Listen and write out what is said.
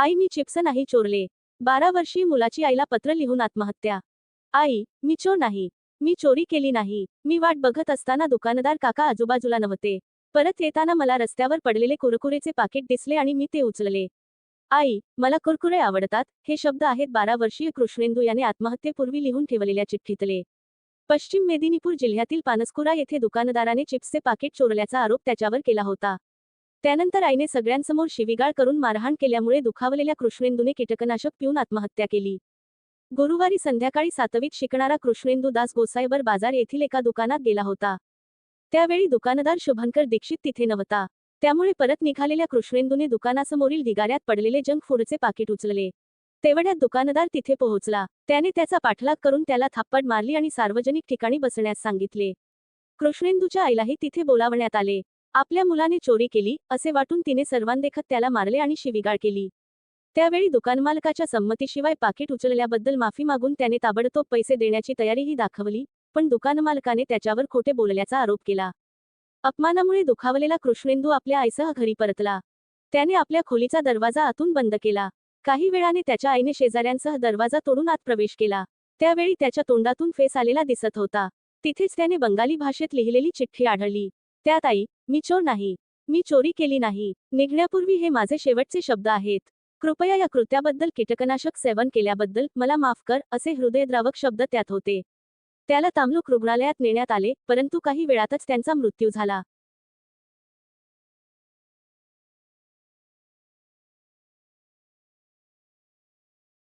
आई मी chips नाही चोरले. बारा वर्षीय मुलाची आईला पत्र लिहून आत्महत्या. आई मी चोर नाही. मी चोरी केली नाही. मी वाट बघत असताना दुकानदार काका आजूबाजूला नव्हते. परत येताना मला रस्त्यावर पडलेले कुरकुरेचे पाकिट दिसले आणि मी ते उचलले. आई मला कुरकुरे आवडतात. हे शब्द आहेत बारा वर्षीय कृष्णेंदू याने आत्महत्येपूर्वी लिहून ठेवलेल्या चिठ्ठीतले. पश्चिम मेदिनीपूर जिल्ह्यातील पानसकुरा येथे दुकानदाराने चिप्सचे पाकिट चोरल्याचा आरोप त्याच्यावर केला होता. त्यानंतर आईने सगळ्यांसमोर शिवीगाळ करून मारहाण केल्यामुळे दुखावलेल्या कृष्णेंदूने कीटकनाशक पिऊन आत्महत्या केली. गुरुवारी संध्याकाळी सातवीत शिकणारा कृष्णेंदू दास गोसाईबर बाजार येथील एका दुकानात गेला होता. त्यावेळी दुकानदार शुभंकर दीक्षित तिथे नव्हता. त्यामुळे परत निघालेल्या कृष्णेंदूने दुकानासमोरील ढिगाऱ्यात पडलेले जंक फूडचे पाकिट उचलले. तेवढ्यात दुकानदार तिथे पोहोचला. त्याने त्याचा पाठलाग करून त्याला थाप्पड मारली आणि सार्वजनिक ठिकाणी बसण्यास सांगितले. कृष्णेंदूच्या आईलाही तिथे बोलावण्यात आले. आपल्या मुलाने चोरी केली असे वाटून तिने सर्वांदेखत त्याला मारले आणि शिवीगाळ केली. त्यावेळी दुकानमालकाच्या संमतीशिवाय पाकिट उचलल्याबद्दल माफी मागून त्याने ताबडतोब पैसे देण्याची तयारीही दाखवली पण दुकानमालकाने त्याच्यावर खोटे बोलल्याचा आरोप केला. अपमानामुळे दुखावलेला कृष्णेंदू आपल्या आईसह घरी परतला. त्याने आपल्या खोलीचा दरवाजा आतून बंद केला. काही वेळाने त्याच्या आईने शेजाऱ्यांसह दरवाजा तोडून आत प्रवेश केला. त्यावेळी त्याच्या तोंडातून फेस आलेला दिसत होता. तिथेच त्याने बंगाली भाषेत लिहिलेली चिठ्ठी आढळली. त्यात आई मी चोर नाही. मी चोरी केली नाही. निघण्यापूर्वी हे माझे शेवटचे शब्द आहेत. कृपया या कृत्याबद्दल कीटकनाशक सेवन केल्याबद्दल मला माफ कर असे हृदयद्रावक शब्द त्यात होते. त्याला तामलुक रुग्णालयात नेण्यात आले परंतु काही वेळातच त्यांचा मृत्यू झाला.